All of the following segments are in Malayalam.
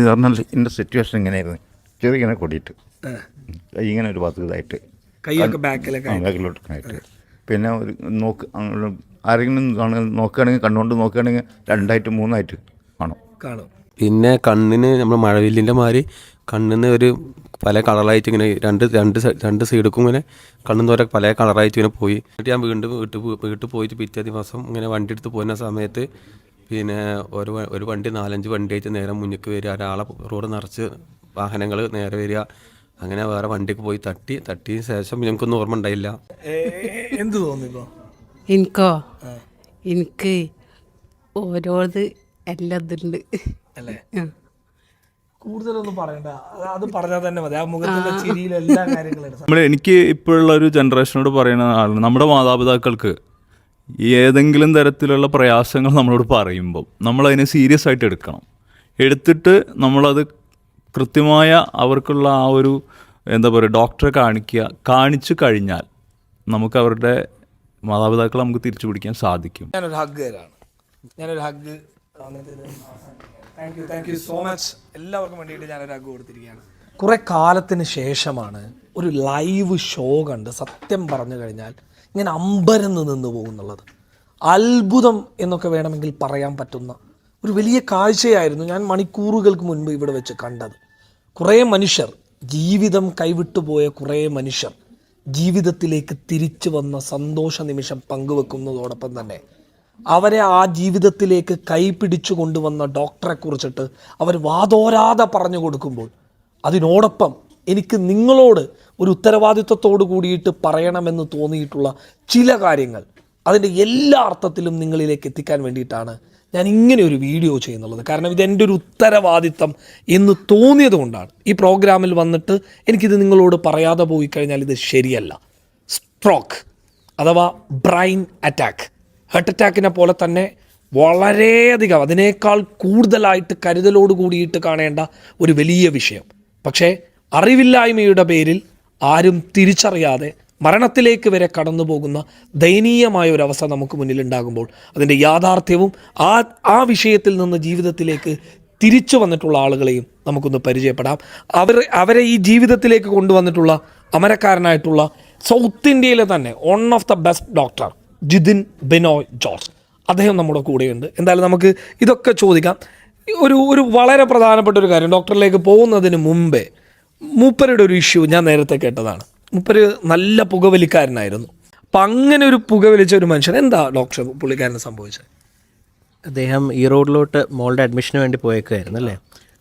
ഇത് പറഞ്ഞാൽ എന്റെ സിറ്റുവേഷൻ ഇങ്ങനെയായിരുന്നു. ചെറിയങ്ങനെ കൂടിയിട്ട്. കൈ ഇങ്ങനെ ഒരു ഭാഗത്ത് ഇതായിട്ട്. കൈയൊക്കെ ബാക്കിലൊക്കെ ബാക്കിലോട്ട് പിന്നെ ഒരു നോക്ക് ആരെങ്കിലും കാണുക നോക്കുകയാണെങ്കിൽ കണ്ണുകൊണ്ട് നോക്കുകയാണെങ്കിൽ രണ്ടായിട്ട് മൂന്നായിട്ട് കാണും. കാണും. പിന്നെ കണ്ണിന് നമ്മൾ മഴവില്ലിന്റെ മാതിരി കണ്ണിന് ഒരു പല കളറായിട്ട് ഇങ്ങനെ രണ്ട് രണ്ട് രണ്ട് സൈഡിക്കും ഇങ്ങനെ കണ്ണും ഓരോ പല കളറായിട്ട് ഇങ്ങനെ പോയി. എന്നിട്ട് ഞാൻ വീണ്ടും വീട്ടിൽ വീട്ടിൽ പോയിട്ട് പിറ്റേ ദിവസം ഇങ്ങനെ വണ്ടി എടുത്ത് പോകുന്ന സമയത്ത് പിന്നെ ഒരു ഒരു വണ്ടി നാലഞ്ച് വണ്ടിയായിട്ട് നേരെ മുന്നിക്ക് വരിക. ഒരാളെ റോഡ് നിറച്ച് വാഹനങ്ങൾ നേരെ വരിക. അങ്ങനെ വേറെ വണ്ടിക്ക് പോയി തട്ടി. തട്ടിയ ശേഷം ഞങ്ങൾക്കൊന്നും ഓർമ്മ ഉണ്ടായില്ല. എന്ത് തോന്നിപ്പോ എനിക്കോ? എനിക്ക് ഓരോത് എല്ലാം ഇതുണ്ട് അല്ലേ കൂടുതലൊന്നും പറയണ്ട. അത് അത് പറഞ്ഞാൽ തന്നെ മതി. ആ മുഖത്തിന്റെ ചിരിയിൽ എല്ലാ കാര്യങ്ങളും നമ്മൾ എനിക്ക് ഇപ്പോഴുള്ള ഒരു ജനറേഷനോട് പറയുന്ന ആളാണ് നമ്മുടെ മാതാപിതാക്കൾക്ക്. ഏതെങ്കിലും തരത്തിലുള്ള പ്രയാസങ്ങൾ നമ്മളോട് പറയുമ്പോൾ നമ്മളതിനെ സീരിയസ് ആയിട്ട് എടുക്കണം. എടുത്തിട്ട് നമ്മളത് കൃത്യമായ അവർക്കുള്ള ആ ഒരു എന്താ പറയുക ഡോക്ടറെ കാണിക്കുക കാണിച്ചു കഴിഞ്ഞാൽ നമുക്ക് അവരുടെ മാതാപിതാക്കളെ നമുക്ക് തിരിച്ചു പിടിക്കാൻ സാധിക്കും. ഞാനൊരു ഹഗ് തരാണ്. ഞാനൊരു hug thank you thank you so much എല്ലാവർക്കും വേണ്ടിയിട്ട് ഞാനൊരു ഹഗ് കൊടുത്തിരിക്കുകയാണ്. കുറെ കാലത്തിന് ശേഷമാണ് ഒരു ലൈവ് ഷോ കണ്ട് സത്യം പറഞ്ഞു കഴിഞ്ഞാൽ ഇങ്ങനെ അമ്പരന്ന് നിന്ന് പോകുന്നുള്ളത്. അത്ഭുതം എന്നൊക്കെ വേണമെങ്കിൽ പറയാൻ പറ്റുന്ന ഒരു വലിയ കാഴ്ചയായിരുന്നു ഞാൻ മണിക്കൂറുകൾക്ക് മുൻപ് ഇവിടെ വെച്ച് കണ്ടത്. കുറേ മനുഷ്യർ ജീവിതം കൈവിട്ടുപോയ കുറേ മനുഷ്യർ ജീവിതത്തിലേക്ക് തിരിച്ചു വന്ന സന്തോഷ നിമിഷം പങ്കുവെക്കുന്നതോടൊപ്പം തന്നെ അവരെ ആ ജീവിതത്തിലേക്ക് കൈപിടിച്ചു കൊണ്ടുവന്ന ഡോക്ടറെ കുറിച്ചിട്ട് അവർ വാതോരാതെ പറഞ്ഞു കൊടുക്കുമ്പോൾ അതിനോടൊപ്പം എനിക്ക് നിങ്ങളോട് ഒരു ഉത്തരവാദിത്വത്തോട് കൂടിയിട്ട് പറയണമെന്ന് തോന്നിയിട്ടുള്ള ചില കാര്യങ്ങൾ അതിന്റെ എല്ലാ അർത്ഥത്തിലും നിങ്ങളിലേക്ക് എത്തിക്കാൻ വേണ്ടിയിട്ടാണ് ഞാൻ ഇങ്ങനെ ഒരു വീഡിയോ ചെയ്യുന്നുള്ളത്. കാരണം ഇതെന്റെ ഒരു ഉത്തരവാദിത്തം എന്ന് തോന്നിയത് കൊണ്ടാണ്. ഈ പ്രോഗ്രാമിൽ വന്നിട്ട് എനിക്കിത് നിങ്ങളോട് പറയാതെ പോയി കഴിഞ്ഞാൽ ഇത് ശരിയല്ല. സ്ട്രോക്ക് അഥവാ ബ്രെയിൻ അറ്റാക്ക്. ഹാർട്ട് അറ്റാക്കിനെ പോലെ തന്നെ വളരെയധികം അതിനേക്കാൾ കൂടുതലായിട്ട് കരുതലോട് കൂടിയിട്ട് കാണേണ്ട ഒരു വലിയ വിഷയം. പക്ഷേ അറിവില്ലായ്മയുടെ പേരിൽ ആരും തിരിച്ചറിയാതെ മരണത്തിലേക്ക് വരെ കടന്നു പോകുന്ന ദയനീയമായ ഒരു അവസ്ഥ നമുക്ക് മുന്നിൽ ഉണ്ടാകുമ്പോൾ അതിന്റെ യാഥാർത്ഥ്യവും ആ ആ വിഷയത്തിൽ നിന്ന് ജീവിതത്തിലേക്ക് തിരിച്ചു വന്നിട്ടുള്ള ആളുകളെയും നമുക്കൊന്ന് പരിചയപ്പെടാം. അവർ അവരെ ഈ ജീവിതത്തിലേക്ക് കൊണ്ടുവന്നിട്ടുള്ള അമരക്കാരനായിട്ടുള്ള സൗത്ത് ഇന്ത്യയിലെ തന്നെ one of the best doctor Jithin Binoy George. അദ്ദേഹം നമ്മുടെ കൂടെയുണ്ട്. എന്തായാലും നമുക്ക് ഇതൊക്കെ ചോദിക്കാം. ഒരു ഒരു വളരെ പ്രധാനപ്പെട്ട ഒരു കാര്യം. ഡോക്ടറിലേക്ക് പോകുന്നതിന് മുമ്പേ മൂപ്പരുടെ ഒരു ഇഷ്യൂ ഞാൻ നേരത്തെ കേട്ടതാണ്. മൂപ്പര് നല്ല പുകവലിക്കാരനായിരുന്നു. അപ്പം അങ്ങനെ ഒരു പുകവലിച്ച ഒരു മനുഷ്യൻ എന്താ ഡോക്ടർ പുള്ളിക്കാരന് സംഭവിച്ചത്? അദ്ദേഹം ഈ റോഡിലോട്ട് മോളുടെ അഡ്മിഷന് വേണ്ടി പോയേക്കായിരുന്നു അല്ലേ?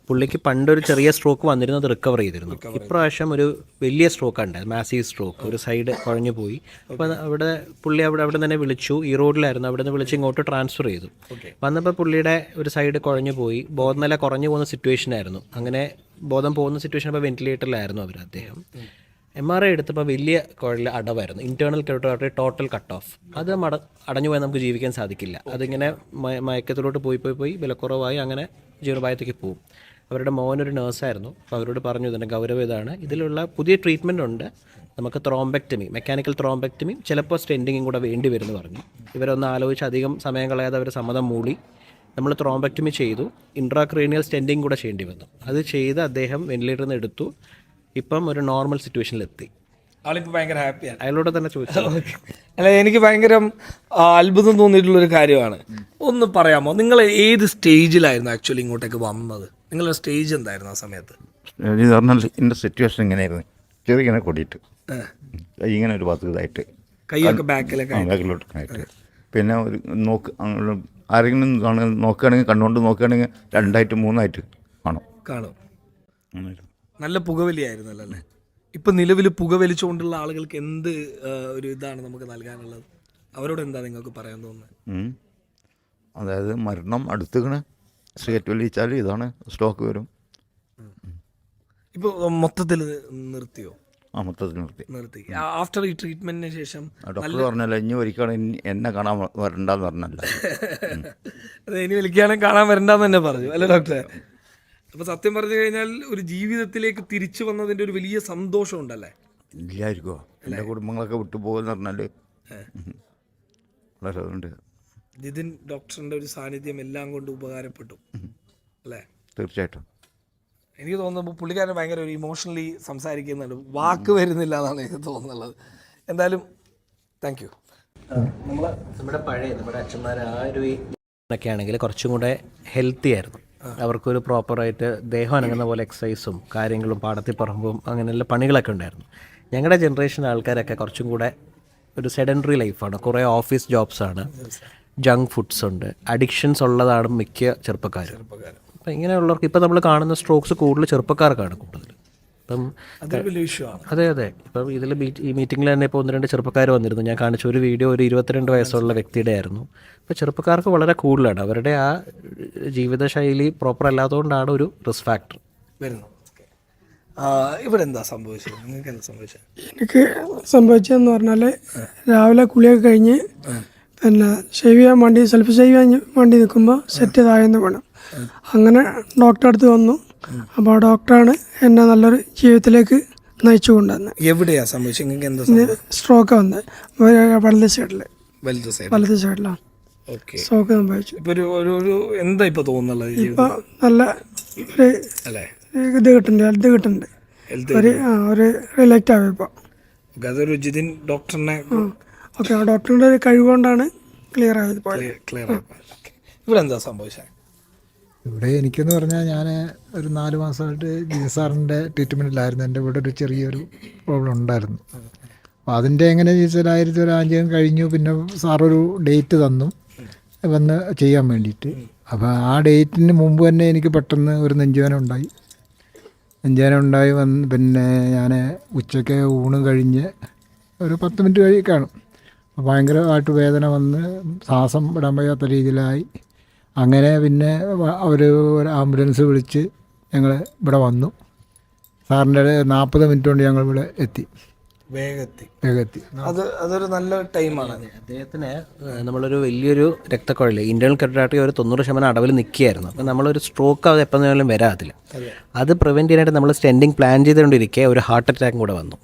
പുള്ളിക്ക് പണ്ടൊരു ചെറിയ സ്ട്രോക്ക് വന്നിരുന്നത് റിക്കവർ ചെയ്തിരുന്നു. ഇപ്രാവശ്യം ഒരു വലിയ സ്ട്രോക്ക് ഉണ്ട് മാസീവ് സ്ട്രോക്ക് ഒരു സൈഡ് കുഴഞ്ഞു പോയി. അപ്പോൾ അവിടെ പുള്ളി അവിടെ അവിടെ തന്നെ വിളിച്ചു. ഈ റോഡിലായിരുന്നു അവിടെ നിന്ന് വിളിച്ച് ഇങ്ങോട്ട് ട്രാൻസ്ഫർ ചെയ്തു. വന്നപ്പോൾ പുള്ളിയുടെ ഒരു സൈഡ് കുഴഞ്ഞു പോയി. ബോധനില കുറഞ്ഞു പോകുന്ന സിറ്റുവേഷൻ ആയിരുന്നു. അങ്ങനെ ബോധം പോകുന്ന സിറ്റുവേഷൻ അപ്പോൾ വെന്റിലേറ്ററിലായിരുന്നു അവർ അദ്ദേഹം. എം ആർ ഐ എടുത്തപ്പോൾ വലിയ കുഴൽ അടവായിരുന്നു. Internal carotid artery total cut off അത് മട അടഞ്ഞു പോയാൽ നമുക്ക് ജീവിക്കാൻ സാധിക്കില്ല. അതിങ്ങനെ മയ- മയക്കത്തിലോട്ട് പോയി പോയി പോയി വിലക്കുറവായി അങ്ങനെ ജീവനോപായത്തേക്ക് പോകും അവരുടെ മോനൊരു നേഴ്സായിരുന്നു. അപ്പോൾ അവരോട് പറഞ്ഞു ഇതിന്റെ ഗൗരവം ഇതാണ്. ഇതിലുള്ള പുതിയ ട്രീറ്റ്മെന്റ് ഉണ്ട്. നമുക്ക് ത്രോംബെക്ടമി മെക്കാനിക്കൽ ത്രോംബെക്ടമി ചിലപ്പോൾ സ്റ്റെൻഡിങ്ങും കൂടെ വേണ്ടി വരുമെന്ന് പറഞ്ഞു. ഇവരൊന്ന് ആലോചിച്ച് അധികം സമയം കളയാതെ അവർ സമ്മതം മൂടി നമ്മൾ ത്രോംബെക്ടമി ചെയ്തു. ഇൻട്രാക്രീനിയൽ സ്റ്റെൻഡിങ് കൂടെ ചെയ്യേണ്ടി വന്നു. അത് ചെയ്ത് അദ്ദേഹം വെന്റിലേറ്ററിൽ നിന്ന് എടുത്തു. ഇപ്പം ഒരു നോർമൽ സിറ്റുവേഷനിലെത്തി ആളിപ്പോൾ ഭയങ്കര ഹാപ്പിയാണ്. അയാളോട് തന്നെ ചോദിച്ചു? അല്ല എനിക്ക് ഭയങ്കര അത്ഭുതം തോന്നിയിട്ടുള്ള ഒരു കാര്യമാണ്. ഒന്ന് പറയാമോ? നിങ്ങൾ ഏത് സ്റ്റേജിലായിരുന്നു ആക്ച്വലി ഇങ്ങോട്ടേക്ക് വന്നത്? നിങ്ങളുടെ സ്റ്റേജ് എന്തായിരുന്നു ആ സമയത്ത്? ഇത് പറഞ്ഞാൽ എന്റെ സിറ്റുവേഷൻ ഇങ്ങനെയായിരുന്നു. ചെറിയങ്ങനെ കൂടിയിട്ട്. ഇങ്ങനെ ഒരു ഭാഗത്ത് ഇതായിട്ട്. കൈയൊക്കെ ബാക്കിലൊക്കെ ബാക്കിലോട്ട് ആയിട്ട്. പിന്നെ ഒരു നോക്ക് ആരെങ്കിലും കാണുക നോക്കുകയാണെങ്കിൽ കണ്ണുകൊണ്ട് നോക്കുകയാണെങ്കിൽ രണ്ടായിട്ട് മൂന്നായിട്ട് കാണും. കാണും. നല്ല പുകവലിയായിരുന്നല്ലോ അല്ലേ? ഇപ്പം നിലവിൽ പുകവലിച്ചുകൊണ്ടുള്ള ആളുകൾക്ക് എന്ത് ഒരു ഇതാണ് നമുക്ക് നൽകാനുള്ളത്? അവരോട് എന്താ നിങ്ങൾക്ക് പറയാൻ തോന്നുന്നത്. അതായത് മരണം അടുത്തുകണ് സിഗരറ്റ് വലിച്ചാൽ ഇതാണ്. സ്റ്റോക്ക് വരും. ഇപ്പോൾ മൊത്തത്തിൽ നിർത്തിയോ? ആ മൊത്തത്തിൽ നിർത്തി. നിർത്തി. ആഫ്റ്റർ ഈ ട്രീറ്റ്മെന്റിന് ശേഷം ഡോക്ടർ പറഞ്ഞല്ല ഇനി ഒരിക്കലും എന്നെ കാണാൻ വരണ്ടെന്ന് പറഞ്ഞല്ല. അതെ ഇനി വിളിക്കുകയാണെങ്കിൽ കാണാൻ വരണ്ടെന്ന് തന്നെ പറഞ്ഞു. അല്ലേ ഡോക്ടറെ അപ്പൊ സത്യം പറഞ്ഞു കഴിഞ്ഞാൽ ഒരു ജീവിതത്തിലേക്ക് തിരിച്ചു വന്നതിന്റെ ഒരു വലിയ സന്തോഷം ഉണ്ടല്ലേ ഇല്ലായിരിക്കോ എന്റെ കുടുംബങ്ങളൊക്കെ വിട്ടുപോകുന്ന പറഞ്ഞാൽ പറഞ്ഞാൽ വളരെ അതുകൊണ്ട് ജിതിൻ ഡോക്ടറിന്റെ ഒരു സാന്നിധ്യം എല്ലാം കൊണ്ട് ഉപകാരപ്പെട്ടു. അല്ലേ? തീർച്ചയായിട്ടും. എനിക്ക് തോന്നുന്നു പുള്ളിക്കാരൻ ഭയങ്കര ഒരു ഇമോഷണലി സംസാരിക്കുന്നുണ്ട്. വാക്ക് വരുന്നില്ല എന്നാണ് എനിക്ക് തോന്നുന്നത് എന്തായാലും താങ്ക് യു നമ്മൾ നമ്മുടെ പഴയ നമ്മുടെ അച്ഛന്മാർ ആ ഒരു ഒക്കെ ആണെങ്കിൽ കുറച്ചും കൂടെ ഹെൽത്തി ആയിരുന്നു. അവർക്കൊരു പ്രോപ്പറായിട്ട് ദേഹം അനങ്ങുന്ന പോലെ എക്സസൈസും കാര്യങ്ങളും പാടത്തി പറമ്പും അങ്ങനെയുള്ള പണികളൊക്കെ ഉണ്ടായിരുന്നു. ഞങ്ങളുടെ ജനറേഷൻ ആൾക്കാരൊക്കെ കുറച്ചും കൂടെ ഒരു സെഡൻഡറി ലൈഫാണ് കുറേ ഓഫീസ് ജോബ്സാണ് ജങ്ക് ഫുഡ്സ് ഉണ്ട്. അഡിക്ഷൻസ് ഉള്ളതാണ് മിക്ക ചെറുപ്പക്കാരും. അപ്പം ഇങ്ങനെയുള്ളവർക്ക് ഇപ്പം നമ്മൾ കാണുന്ന സ്ട്രോക്സ് കൂടുതൽ ചെറുപ്പക്കാർക്കാണ് കൂടുതൽ. ഇപ്പം അതെ അതെ. ഇപ്പം ഇതിൽ ഈ മീറ്റിങ്ങിൽ തന്നെ ഇപ്പോൾ ഒന്ന് രണ്ട് ചെറുപ്പക്കാർ വന്നിരുന്നു. ഞാൻ കാണിച്ച ഒരു വീഡിയോ ഒരു ഇരുപത്തിരണ്ട് വയസ്സുള്ള വ്യക്തിയുടെ ആയിരുന്നു. അപ്പോൾ ചെറുപ്പക്കാർക്ക് വളരെ കൂടുതലാണ്. അവരുടെ ആ ജീവിതശൈലി പ്രോപ്പർ അല്ലാത്തതുകൊണ്ടാണ് ഒരു റിസ്ക് ഫാക്ടർ വരുന്നു. ഇവിടെ എന്താ സംഭവിച്ചത്? നിങ്ങൾക്ക് എന്താ സംഭവിച്ചത്? എനിക്ക് സംഭവിച്ചതെന്ന് പറഞ്ഞാൽ രാവിലെ കുളിയൊക്കെ കഴിഞ്ഞ് പിന്നെ ഷേവ് ചെയ്യാൻ വേണ്ടി സെൽഫ് ഷേവ് ചെയ്യാൻ വേണ്ടി നിൽക്കുമ്പോൾ സെറ്റ് താഴ്ന്ന് വേണം. അങ്ങനെ ഡോക്ടറെ അടുത്ത് വന്നു. അപ്പോൾ ആ ഡോക്ടറാണ് എന്നെ നല്ലൊരു ജീവിതത്തിലേക്ക് നയിച്ചു കൊണ്ടുവന്നത്. എവിടെയാ സംഭവിച്ചത്? എന്താ സ്ട്രോക്ക് വന്നത്. വലത് സൈഡിൽ വലത് സൈഡ് വലത് സൈഡിലാണ് സ്ട്രോക്ക് സംഭവിച്ചു. ഒരു ഒരു എന്താ ഇപ്പൊ തോന്നുന്നത് ഇപ്പോൾ നല്ല ഒരു ഇത് കിട്ടുന്നുണ്ട് ഹെൽത്ത് കിട്ടുന്നുണ്ട്. ഒരു ആ ഒരു റിലാക്റ്റ് ആവും ഇപ്പോൾ അതൊരു ജിതിൻ ഡോക്ടറിനെ ഓക്കെ ആ ഡോക്ടറിന്റെ ഒരു കഴിവുകൊണ്ടാണ് ക്ലിയർ ആയത് ക്ലിയർ ഇവിടെ എന്താ സംഭവിച്ചത് ഇവിടെ എനിക്കെന്ന് പറഞ്ഞാൽ ഞാൻ ഒരു നാല് മാസമായിട്ട് ജി സാറിന്റെ ട്രീറ്റ്മെന്റിലായിരുന്നു എന്റെ ഇവിടെ ഒരു ചെറിയൊരു പ്രോബ്ലം ഉണ്ടായിരുന്നു. അപ്പോൾ അതിന്റെ എങ്ങനെ ചോദിച്ചാൽ ആയിരത്തി ഒരു ആഞ്ചകം കഴിഞ്ഞു. പിന്നെ സാറൊരു ഡേറ്റ് തന്നു. വന്ന് ചെയ്യാൻ വേണ്ടിയിട്ട്. അപ്പോൾ ആ ഡേറ്റിന് മുമ്പ് തന്നെ എനിക്ക് പെട്ടെന്ന് ഒരു നെഞ്ചുവേന ഉണ്ടായി. നെഞ്ചുവേന ഉണ്ടായി വന്ന് പിന്നെ ഞാൻ ഉച്ചയ്ക്ക് ഊണ് കഴിഞ്ഞ് ഒരു പത്ത് മിനിറ്റ് കഴി കാണും ഭയങ്കരമായിട്ട് വേദന വന്ന് ശ്വാസം വിടാൻ വയ്യാത്ത രീതിയിലായി. അങ്ങനെ പിന്നെ അവർ ഒരു ആംബുലൻസ് വിളിച്ച് ഞങ്ങൾ ഇവിടെ വന്നു. സാറിന്റെ നാൽപ്പത് മിനിറ്റ് കൊണ്ട് ഞങ്ങൾ ഇവിടെ എത്തി. വേഗത്തി. വേഗത്തി. അത് അതൊരു നല്ല ടൈമാണ്. അദ്ദേഹത്തിന് നമ്മളൊരു വലിയൊരു രക്തക്കുഴൽ ഇന്റേണൽ കെട്ടിടാട്ടി ഒരു തൊണ്ണൂറ് ശതമാനം അടവിൽ നിൽക്കുകയായിരുന്നു. അപ്പം നമ്മളൊരു സ്ട്രോക്ക് അത് എപ്പോൾ നിന്നാലും വരാതില്ല. അത്. പ്രിവെന്റ് ചെയ്യാനായിട്ട് നമ്മൾ സ്റ്റെൻഡിങ് പ്ലാൻ ചെയ്തുകൊണ്ടിരിക്കെ ഒരു ഹാർട്ട് അറ്റാക്കും കൂടെ വന്നു.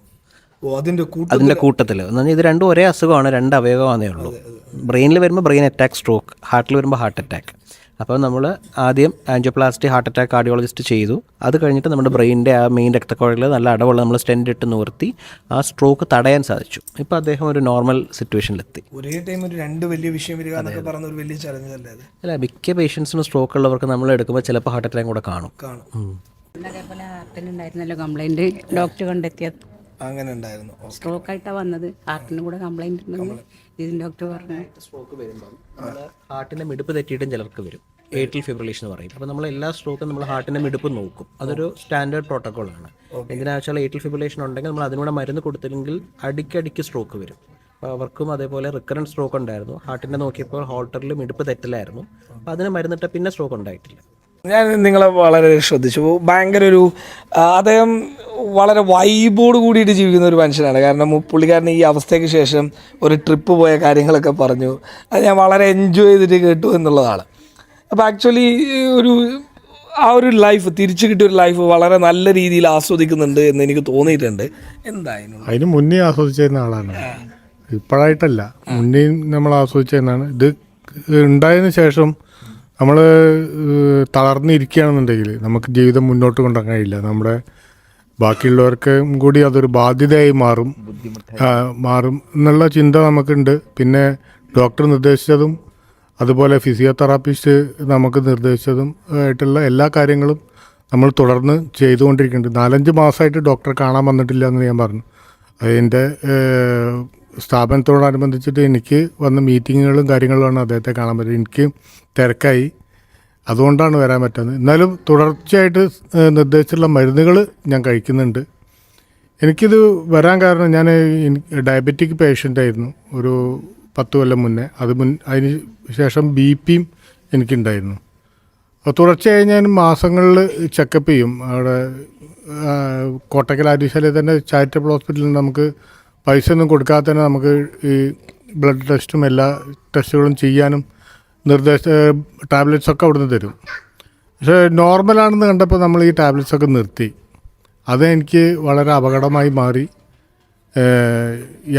ഓ അതിന്റെ കൂട്ടം അതിന്റെ കൂട്ടത്തിൽ എന്ന് പറഞ്ഞാൽ ഇത് രണ്ടും ഒരേ അസുഖമാണ് രണ്ട് അവയവമാണേ ഉള്ളൂ. ബ്രെയിനിൽ വരുമ്പോൾ ബ്രെയിൻ അറ്റാക്ക് സ്ട്രോക്ക് ഹാർട്ടിൽ വരുമ്പോൾ ഹാർട്ട് അറ്റാക്ക് അപ്പോൾ നമ്മൾ ആദ്യം ആൻജിയോപ്ലാസ്റ്റി ഹാർട്ട് അറ്റാക്ക് കാർഡിയോളജിസ്റ്റ് ചെയ്തു. അത് കഴിഞ്ഞിട്ട് നമ്മുടെ ബ്രെയിനിന്റെ ആ മെയിൻ രക്തക്കുഴലിൽ നല്ല അടവുള്ള നമ്മൾ സ്റ്റെൻഡ് ഇട്ട് നിർത്തി ആ സ്ട്രോക്ക് തടയാൻ സാധിച്ചു. ഇപ്പോൾ അദ്ദേഹം ഒരു നോർമൽ സിറ്റുവേഷനിലെത്തി ഒരേ ടൈം ഒരു രണ്ട് വലിയ വിഷയം വരിക എന്നൊക്കെ പറഞ്ഞ ഒരു വലിയ ചലഞ്ച് അല്ലേ അല്ല മിക്ക പേഷ്യൻസിനും സ്ട്രോക്ക് ഉള്ളവർക്ക് നമ്മൾ എടുക്കുമ്പോൾ ചിലപ്പോൾ ഹാർട്ട് അറ്റാക്ക് കൂടെ കാണും. കാണും. അതേപോലെ ഹാർട്ടിനുണ്ടായിരുന്നല്ലോ കംപ്ലൈന്റ് ഡോക്ടർ കണ്ടെത്തിയത്. അങ്ങനെ ഉണ്ടായിരുന്നു. സ്ട്രോക്ക് ആയിട്ടാണ് വന്നത്. ഹാർട്ടിന് കൂടെ കംപ്ലൈന്റ് ഉണ്ടെന്ന് ഇതിന് ഡോക്ടർ പറഞ്ഞു. സ്ട്രോക്ക് വരുമ്പം ഹാർട്ടിന്റെ മിടുപ്പ് തെറ്റിയിട്ടും ചിലർക്ക് വരും. ഏറ്റിൽ ഫിബ്രിലേഷൻ എന്ന് പറയും. അപ്പോൾ നമ്മൾ എല്ലാ സ്ട്രോക്കും നമ്മൾ ഹാർട്ടിന്റെ മിടുപ്പ് നോക്കും. അതൊരു സ്റ്റാൻഡേർഡ് പ്രോട്ടോക്കോളാണ് എന്തിനാ വെച്ചാൽ ഏറ്റിൽ ഫിബ്രിലേഷൻ ഉണ്ടെങ്കിൽ നമ്മൾ അതിനൂടെ മരുന്ന് കൊടുത്തില്ലെങ്കിൽ അടിക്കടിക്ക് സ്ട്രോക്ക് വരും. അപ്പോൾ അവർക്കും അതേപോലെ റിക്കറന്റ് സ്ട്രോക്ക് ഉണ്ടായിരുന്നു. ഹാർട്ടിന്റെ നോക്കിയപ്പോൾ ഹോൾട്ടറിൽ മിടുപ്പ് തെറ്റില്ലായിരുന്നു അപ്പോൾ അതിന് മരുന്നിട്ട പിന്നെ സ്ട്രോക്ക് ഉണ്ടായിട്ടില്ല. ഞാൻ നിങ്ങളെ വളരെ ശ്രദ്ധിച്ചു. ഭയങ്കര ഒരു അദ്ദേഹം വളരെ വൈബോട് കൂടിയിട്ട് ജീവിക്കുന്ന ഒരു മനുഷ്യനാണ്. കാരണം പുള്ളിക്കാരൻ ഈ അവസ്ഥയ്ക്ക് ശേഷം ഒരു ട്രിപ്പ് പോയ കാര്യങ്ങളൊക്കെ പറഞ്ഞു. അത് ഞാൻ വളരെ എൻജോയ് ചെയ്തിട്ട് കേട്ടു എന്നുള്ളതാണ്. അപ്പോൾ ആക്ച്വലി ഒരു ആ ഒരു ലൈഫ് തിരിച്ചു കിട്ടിയ ഒരു ലൈഫ് വളരെ നല്ല രീതിയിൽ ആസ്വദിക്കുന്നുണ്ട് എന്ന് എനിക്ക് തോന്നിയിട്ടുണ്ട്. എന്തായാലും. അതിന് മുന്നേ ആസ്വദിച്ചിരുന്ന ആളാണ്. ഇപ്പോഴായിട്ടല്ല മുന്നേ നമ്മൾ ആസ്വദിച്ചതെന്നാണ് ഇത് ഉണ്ടായതിനു ശേഷം നമ്മൾ തളർന്നിരിക്കുകയാണെന്നുണ്ടെങ്കിൽ നമുക്ക് ജീവിതം മുന്നോട്ട് കൊണ്ടുപോകാൻ കഴിയില്ല. നമ്മുടെ ബാക്കിയുള്ളവർക്കും കൂടി അതൊരു ബാധ്യതയായി മാറും. മാറും എന്നുള്ള ചിന്ത നമുക്കുണ്ട്. പിന്നെ ഡോക്ടർ നിർദ്ദേശിച്ചതും അതുപോലെ ഫിസിയോതെറാപ്പിസ്റ്റ് നമുക്ക് നിർദ്ദേശിച്ചതും ആയിട്ടുള്ള എല്ലാ കാര്യങ്ങളും നമ്മൾ തുടർന്ന് ചെയ്തുകൊണ്ടിരിക്കുന്നുണ്ട്. നാലഞ്ച് മാസമായിട്ട് ഡോക്ടറെ കാണാൻ വന്നിട്ടില്ല എന്ന് ഞാൻ പറഞ്ഞു. അതിന്റെ സ്ഥാപനത്തോടനുബന്ധിച്ചിട്ട് എനിക്ക് വന്ന മീറ്റിങ്ങുകളും കാര്യങ്ങളുമാണ് അദ്ദേഹത്തെ കാണാൻ പറ്റുന്നത് എനിക്ക് തിരക്കായി. അതുകൊണ്ടാണ് വരാൻ പറ്റുന്നത് എന്നാലും തുടർച്ചയായിട്ട് നിർദ്ദേശിച്ചിട്ടുള്ള മരുന്നുകൾ ഞാൻ കഴിക്കുന്നുണ്ട്. എനിക്കിത് വരാൻ കാരണം ഞാൻ ഡയബറ്റിക് പേഷ്യന്റ് ആയിരുന്നു. ഒരു പത്ത് കൊല്ലം മുന്നേ. അത് മുൻ അതിന് ശേഷം ബി പിയും എനിക്കുണ്ടായിരുന്നു. അപ്പോൾ തുടർച്ചയായി ഞാൻ മാസങ്ങളിൽ ചെക്കപ്പ് ചെയ്യും. അവിടെ കോട്ടക്കൽ ആര്യശാലയിൽ തന്നെ ചാരിറ്റബിൾ ഹോസ്പിറ്റലിൽ നമുക്ക് പൈസ ഒന്നും കൊടുക്കാതെ തന്നെ നമുക്ക് ഈ ബ്ലഡ് ടെസ്റ്റും എല്ലാ ടെസ്റ്റുകളും ചെയ്യാനും നിർദ്ദേശ ടാബ്ലറ്റ്സ് ഒക്കെ അവിടുന്ന് തരും. പക്ഷേ നോർമലാണെന്ന് കണ്ടപ്പോൾ നമ്മൾ ഈ ടാബ്ലറ്റ്സ് ഒക്കെ നിർത്തി. അതെനിക്ക് വളരെ അപകടമായി മാറി.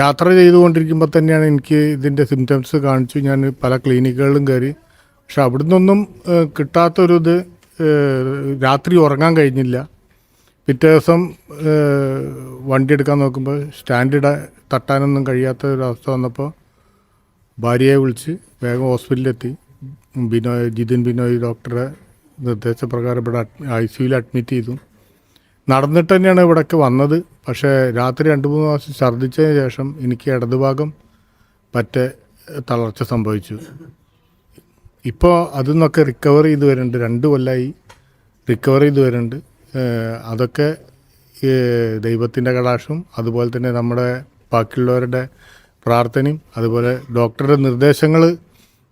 യാത്ര ചെയ്തുകൊണ്ടിരിക്കുമ്പോൾ തന്നെയാണ് എനിക്ക് ഇതിന്റെ സിംറ്റംസ് കാണിച്ചു. ഞാൻ പല ക്ലിനിക്കുകളിലും കയറി. പക്ഷെ അവിടുന്നൊന്നും കിട്ടാത്തൊരു ഇത് രാത്രി ഉറങ്ങാൻ കഴിഞ്ഞില്ല. പിറ്റേ ദിവസം വണ്ടി എടുക്കാൻ നോക്കുമ്പോൾ സ്റ്റാൻഡിട തട്ടാനൊന്നും കഴിയാത്ത ഒരു അവസ്ഥ വന്നപ്പോൾ ഭാര്യയെ വിളിച്ച് വേഗം ഹോസ്പിറ്റലിലെത്തി. ബിനോയ് ജിതിൻ ബിനോയ് ഡോക്ടറെ നിർദ്ദേശപ്രകാരം ഇവിടെ ഐ സിയുയിൽ അഡ്മിറ്റ് ചെയ്തു. നടന്നിട്ട് തന്നെയാണ് ഇവിടേക്ക് വന്നത്. പക്ഷേ രാത്രി രണ്ട് മൂന്ന് മാസം ഛർദ്ദിച്ചതിന് ശേഷം എനിക്ക് ഇടതുഭാഗം പറ്റ തളർച്ച സംഭവിച്ചു. ഇപ്പോൾ അതിൽ നിന്നൊക്കെ റിക്കവർ ചെയ്ത് വരുന്നുണ്ട്. രണ്ട് കൊല്ലമായി റിക്കവർ ചെയ്ത് വരുന്നുണ്ട്. അതൊക്കെ ദൈവത്തിന്റെ കടാക്ഷവും അതുപോലെ തന്നെ നമ്മുടെ ബാക്കിയുള്ളവരുടെ പ്രാർത്ഥനയും അതുപോലെ ഡോക്ടറുടെ നിർദ്ദേശങ്ങൾ